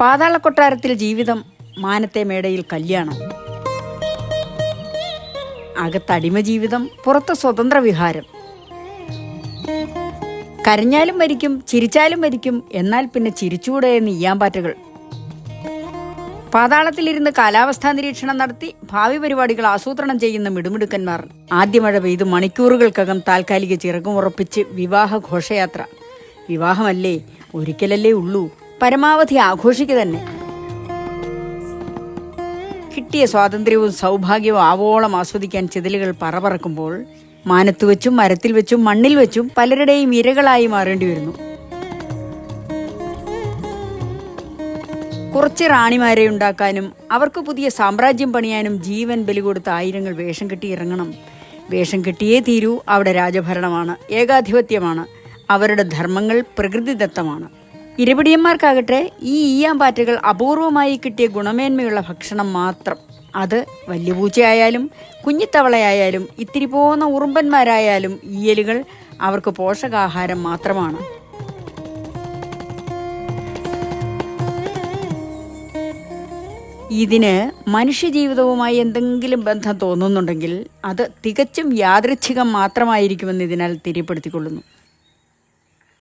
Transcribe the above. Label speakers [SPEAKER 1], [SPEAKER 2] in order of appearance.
[SPEAKER 1] പാതാളക്കൊട്ടാരത്തിൽ ജീവിതം മാനത്തെ മേടയിൽ കല്യാണം. അകത്തടിമ ജീവിതം പുറത്ത് സ്വതന്ത്ര വിഹാരം. കരഞ്ഞാലും മരിക്കും ചിരിച്ചാലും മരിക്കും എന്നാൽ പിന്നെ ചിരിച്ചുകൂടെ എന്ന് ഈയാമ്പാറ്റകൾ പാതാളത്തിലിരുന്ന് കാലാവസ്ഥാ നിരീക്ഷണം നടത്തി ഭാവി പരിപാടികൾ ആസൂത്രണം ചെയ്യുന്ന മിടുമിടുക്കന്മാർ. ആദ്യ മഴ പെയ്ത് മണിക്കൂറുകൾക്കകം താൽക്കാലിക ചിറകുമുറപ്പിച്ച് വിവാഹ ഘോഷയാത്ര. വിവാഹമല്ലേ? ഒരിക്കലല്ലേ ഉള്ളൂ. പരമാവധി ആഘോഷിക്കുക തന്നെ. കിട്ടിയ സ്വാതന്ത്ര്യവും സൗഭാഗ്യവും ആവോളം ആസ്വദിക്കാൻ ചിതലുകൾ പറപറക്കുമ്പോൾ മാനത്ത് വെച്ചും മരത്തിൽ വെച്ചും മണ്ണിൽ വെച്ചും പലരുടെയും ഇരകളായി മാറേണ്ടി വരുന്നു. കുറച്ച് റാണിമാരെ ഉണ്ടാക്കാനും അവർക്ക് പുതിയ സാമ്രാജ്യം പണിയാനും ജീവൻ ബലി കൊടുത്ത ആയിരങ്ങൾ വേഷം കെട്ടി ഇറങ്ങണം. വേഷം കെട്ടിയേ തീരൂ അവിടെ രാജഭരണമാണ് ഏകാധിപത്യമാണ് അവരുടെ ധർമ്മങ്ങൾ പ്രകൃതിദത്തമാണ്. ഇരപിടിയന്മാർക്കാകട്ടെ ഈ ഈയാമ്പാറ്റകൾ അപൂർവമായി കിട്ടിയ ഗുണമേന്മയുള്ള ഭക്ഷണം മാത്രം. അത് വലിയ പൂച്ചയായാലും കുഞ്ഞിത്തവളയായാലും ഇത്തിരി പോകുന്ന ഉറുമ്പന്മാരായാലും ഈയലുകൾ അവർക്ക് പോഷകാഹാരം മാത്രമാണ്. ഇതിന് മനുഷ്യജീവിതവുമായി എന്തെങ്കിലും ബന്ധം തോന്നുന്നുണ്ടെങ്കിൽ അത് തികച്ചും യാദൃച്ഛികം മാത്രമായിരിക്കുമെന്ന് ഇതിനാൽ തിരിപ്പെടുത്തിക്കൊള്ളുന്നു.